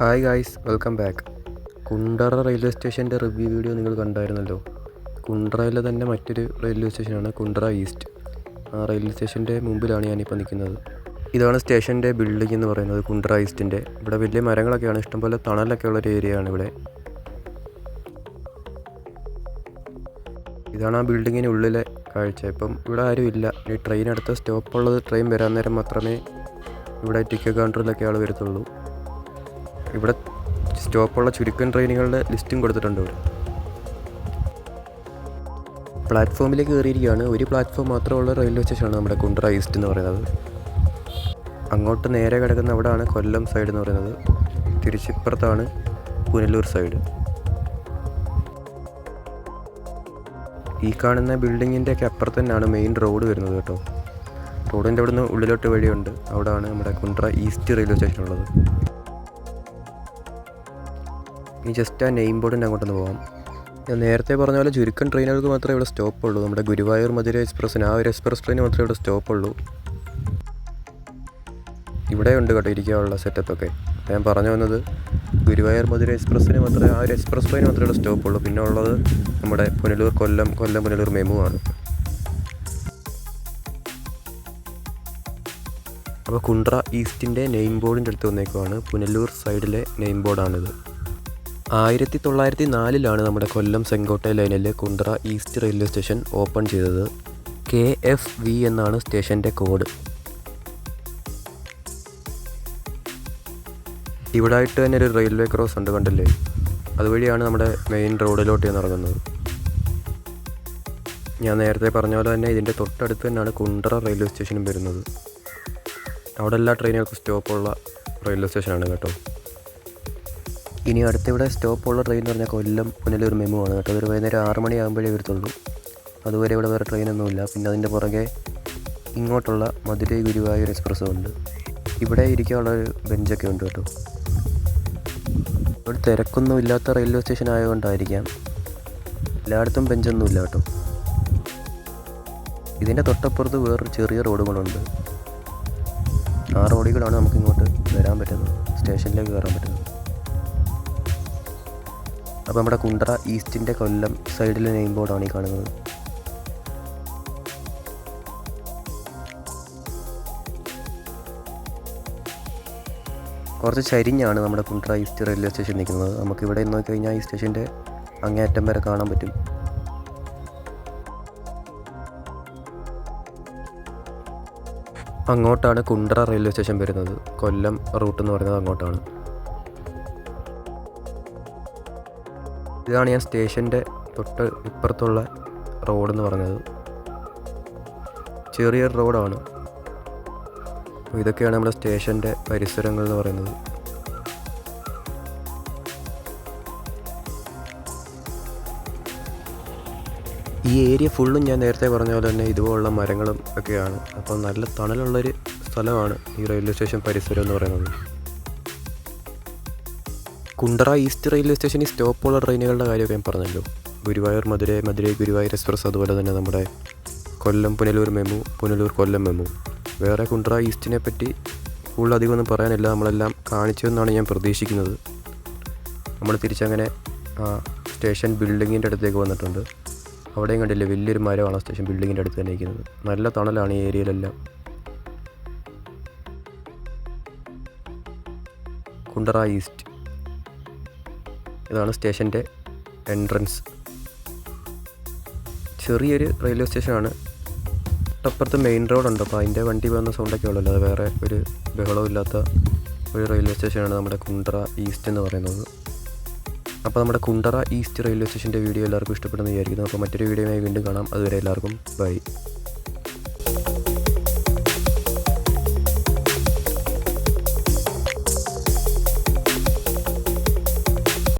Hi guys welcome back. Kundara railway സ്റ്റേഷന്റെ review video നിങ്ങൾ കണ്ടായിരുന്നല്ലോ. കുണ്ടറയിലെ തന്നെ മറ്റൊരു റെയിൽവേ സ്റ്റേഷനാണ് കുണ്ടറ ഈസ്റ്റ്. ആ റെയിൽവേ സ്റ്റേഷന്റെ മുമ്പിലാണ് ഞാനിപ്പോൾ നിൽക്കുന്നത്. ഇതാണ് സ്റ്റേഷന്റെ ബിൽഡിംഗ് എന്ന് പറയുന്നത് കുണ്ടറ ഈസ്റ്റിന്റെ. ഇവിടെ വലിയ മരങ്ങളൊക്കെയാണ് ഇഷ്ടംപോലെ തണലൊക്കെ ഉള്ളൊരു ഏരിയ ആണ് ഇവിടെ. ഇതാണ് ആ ബിൽഡിങ്ങിന് ഉള്ളിലെ കാഴ്ച. ഇപ്പം ഇവിടെ ആരും ഇല്ല. ഈ ട്രെയിൻ അടുത്ത സ്റ്റോപ്പുള്ളത് ട്രെയിൻ വരാൻ നേരം മാത്രമേ ഇവിടെ ടിക്കറ്റ് കൗണ്ടറിലൊക്കെ ആൾ വരത്തുള്ളൂ. ഇവിടെ സ്റ്റോപ്പുള്ള ചുരുക്കം ട്രെയിനുകളുടെ ലിസ്റ്റും കൊടുത്തിട്ടുണ്ട് ഇവിടെ പ്ലാറ്റ്ഫോമിലേക്ക് കയറിയിരിക്കുകയാണ്. ഒരു പ്ലാറ്റ്ഫോം മാത്രമുള്ള റെയിൽവേ സ്റ്റേഷനാണ് നമ്മുടെ കുണ്ട്ര ഈസ്റ്റ് എന്ന് പറയുന്നത്. അങ്ങോട്ട് നേരെ കിടക്കുന്ന അവിടെയാണ് കൊല്ലം സൈഡ് എന്ന് പറയുന്നത്. തിരിച്ചിപ്പുറത്താണ് പുനലൂർ സൈഡ്. ഈ കാണുന്ന ബിൽഡിങ്ങിന്റെ ഒക്കെ അപ്പുറത്ത് തന്നെയാണ് മെയിൻ റോഡ് വരുന്നത് കേട്ടോ. റോഡിന്റെ അവിടുന്ന് ഉള്ളിലോട്ട് വഴിയുണ്ട്. അവിടെയാണ് നമ്മുടെ കുണ്ട്ര ഈസ്റ്റ് റെയിൽവേ സ്റ്റേഷൻ ഉള്ളത് ഇനി ജസ്റ്റ് ആ നെയിം ബോർഡിന്റെ അങ്ങോട്ടൊന്ന് പോകാം ഞാൻ നേരത്തെ പറഞ്ഞ പോലെ ചുരുക്കം ട്രെയിനുകൾക്ക് മാത്രമേ ഇവിടെ സ്റ്റോപ്പ് ഉള്ളൂ. നമ്മുടെ ഗുരുവായൂർ മധുര എക്സ്പ്രസ്സിന് ആ ഒരു എക്സ്പ്രസ് ട്രെയിൻ മാത്രമേ ഇവിടെ സ്റ്റോപ്പ് ഉള്ളൂ. ഇവിടെ ഉണ്ട് കേട്ടോ ഇരിക്കാനുള്ള സെറ്റപ്പൊക്കെ ഞാൻ പറഞ്ഞു വന്നത് ഗുരുവായൂർ മധുര എക്സ്പ്രസ്സിന് മാത്രമേ ആ ഒരു എക്സ്പ്രസ് ട്രെയിൻ മാത്രമേ ഇവിടെ സ്റ്റോപ്പ് ഉള്ളൂ. പിന്നെ ഉള്ളത് നമ്മുടെ പുനലൂർ കൊല്ലം കൊല്ലം പുനലൂർ മെമു ആണ്. അപ്പോൾ കുണ്ട്ര ഈസ്റ്റിന്റെ നെയിം ബോർഡിന്റെ അടുത്ത് വന്നേക്കുവാണ്. പുനലൂർ സൈഡിലെ നെയിം ബോർഡാണിത് ആയിരത്തി തൊള്ളായിരത്തി നാലിലാണ് നമ്മുടെ കൊല്ലം സെങ്കോട്ടെ ലൈനിൽ Kundara east railway station open ചെയ്തത്. കെ എഫ് വി എന്നാണ് സ്റ്റേഷന്റെ കോഡ്. ഇവിടെ ആയിട്ട് തന്നെ ഒരു റെയിൽവേ ക്രോസ് ഉണ്ട് കണ്ടല്ലേ? അതുവഴിയാണ് നമ്മുടെ മെയിൻ റോഡിലോട്ട് ചെന്ന് ഇറങ്ങുന്നത്. ഞാൻ നേരത്തെ പറഞ്ഞ പോലെ തന്നെ ഇതിന്റെ തൊട്ടടുത്ത് തന്നെയാണ് കുണ്ട്ര റെയിൽവേ സ്റ്റേഷനും വരുന്നത്. അവിടെ എല്ലാ ട്രെയിനുകൾക്കും സ്റ്റോപ്പുള്ള റെയിൽവേ സ്റ്റേഷനാണ് കേട്ടോ. ഇനി അടുത്തിവിടെ സ്റ്റോപ്പുള്ള ട്രെയിൻ എന്ന് പറഞ്ഞാൽ കൊല്ലം പുനലൂർ മെമു ആണ് കേട്ടോ. ഒരു വൈകുന്നേരം ആറ് മണിയാകുമ്പോഴേ വരത്തുള്ളൂ. അതുവരെ ഇവിടെ വേറെ ട്രെയിനൊന്നുമില്ല പിന്നെ അതിന്റെ പുറകെ ഇങ്ങോട്ടുള്ള മധുരൈ ഗുരുവായൂർ എക്സ്പ്രസ്സും ഉണ്ട്. ഇവിടെ ഇരിക്കാനുള്ള ഒരു ബെഞ്ചൊക്കെ ഉണ്ട് കേട്ടോ. ഇവിടെ തിരക്കൊന്നും ഇല്ലാത്ത റെയിൽവേ സ്റ്റേഷൻ ആയതുകൊണ്ടായിരിക്കാം. എല്ലായിടത്തും ബെഞ്ചൊന്നുമില്ല കേട്ടോ. ഇതിന്റെ തൊട്ടപ്പുറത്ത് വേറൊരു ചെറിയ റോഡുകളുണ്ട്. ആ റോഡുകളാണ് നമുക്കിങ്ങോട്ട് വരാൻ പറ്റുന്നത്. സ്റ്റേഷനിലേക്ക് കയറാൻ പറ്റുന്നത്. അപ്പോൾ നമ്മുടെ കുണ്ടറ ഈസ്റ്റിന്റെ കൊല്ലം സൈഡിലെ നെയിം ബോർഡാണ് ഈ കാണുന്നത്. കുറച്ച് ചരിഞ്ഞാണ് നമ്മുടെ കുണ്ട്ര ഈസ്റ്റ് റെയിൽവേ സ്റ്റേഷൻ നിൽക്കുന്നത്. നമുക്ക് ഇവിടെ നിന്ന് നോക്കിക്കഴിഞ്ഞാൽ ഈ സ്റ്റേഷന്റെ അങ്ങേയറ്റം വരെ കാണാൻ പറ്റും. അങ്ങോട്ടാണ് കുണ്ട്ര റെയിൽവേ സ്റ്റേഷൻ വരുന്നത്. കൊല്ലം റൂട്ട് എന്ന് പറയുന്നത് അങ്ങോട്ടാണ്. ഇതാണ് ഞാൻ സ്റ്റേഷന്റെ തൊട്ട് ഇപ്പുറത്തുള്ള റോഡെന്ന് പറഞ്ഞത്. ചെറിയൊരു റോഡാണ്. ഇതൊക്കെയാണ് നമ്മുടെ സ്റ്റേഷന്റെ പരിസരങ്ങൾ എന്ന് പറയുന്നത്. ഈ ഏരിയ ഫുള്ളും ഞാൻ നേരത്തെ പറഞ്ഞ പോലെ തന്നെ ഇതുപോലുള്ള മരങ്ങളും ഒക്കെയാണ്. അപ്പോൾ നല്ല തണലുള്ളൊരു സ്ഥലമാണ് ഈ റെയിൽവേ സ്റ്റേഷൻ പരിസരം എന്ന് പറയുന്നത്. കുണ്ടറ ഈസ്റ്റ് റെയിൽവേ സ്റ്റേഷനിൽ സ്റ്റോപ്പുള്ള ട്രെയിനുകളുടെ കാര്യമൊക്കെ ഞാൻ പറഞ്ഞല്ലോ. ഗുരുവായൂർ മധുര മധുരൈ ഗുരുവായൂർ എക്സ്പ്രസ് അതുപോലെ തന്നെ നമ്മുടെ കൊല്ലം പുനലൂർ മെമു പുനലൂർ കൊല്ലം മെമു. വേറെ കുണ്ടറ ഈസ്റ്റിനെ പറ്റി കൂടുതൽ അധികം ഒന്നും പറയാനില്ല. നമ്മളെല്ലാം കാണിച്ചു എന്നാണ് ഞാൻ പ്രതീക്ഷിക്കുന്നത്. നമ്മൾ തിരിച്ചങ്ങനെ സ്റ്റേഷൻ ബിൽഡിങ്ങിന്റെ അടുത്തേക്ക് വന്നിട്ടുണ്ട്. അവിടെയും കണ്ടില്ലേ വലിയൊരു മരമാണ് സ്റ്റേഷൻ ബിൽഡിങ്ങിന്റെ അടുത്ത് തന്നെ ഇരിക്കുന്നത് നല്ല തണലാണ് ഈ ഏരിയയിലെല്ലാം. കുണ്ടറ ഈസ്റ്റ്. ഇതാണ് സ്റ്റേഷന്റെ എൻട്രൻസ്. ചെറിയൊരു റെയിൽവേ സ്റ്റേഷനാണ്. തൊട്ടപ്പുറത്ത് മെയിൻ റോഡുണ്ട്. അപ്പോൾ അതിന്റെ വണ്ടി പോകുന്ന സൗണ്ടൊക്കെ ഉള്ളല്ലോ അത് വേറെ ഒരു ബഹളവും ഇല്ലാത്ത ഒരു റെയിൽവേ സ്റ്റേഷനാണ് നമ്മുടെ കുണ്ടറ ഈസ്റ്റ് എന്ന് പറയുന്നത്. അപ്പോൾ നമ്മുടെ കുണ്ടറ ഈസ്റ്റ് റെയിൽവേ സ്റ്റേഷന്റെ വീഡിയോ എല്ലാവർക്കും ഇഷ്ടപ്പെടുന്ന വിചാരിക്കുന്നു. അപ്പോൾ മറ്റൊരു വീഡിയോയുമായി വീണ്ടും കാണാം. അതുവരെ എല്ലാവർക്കും ബൈ.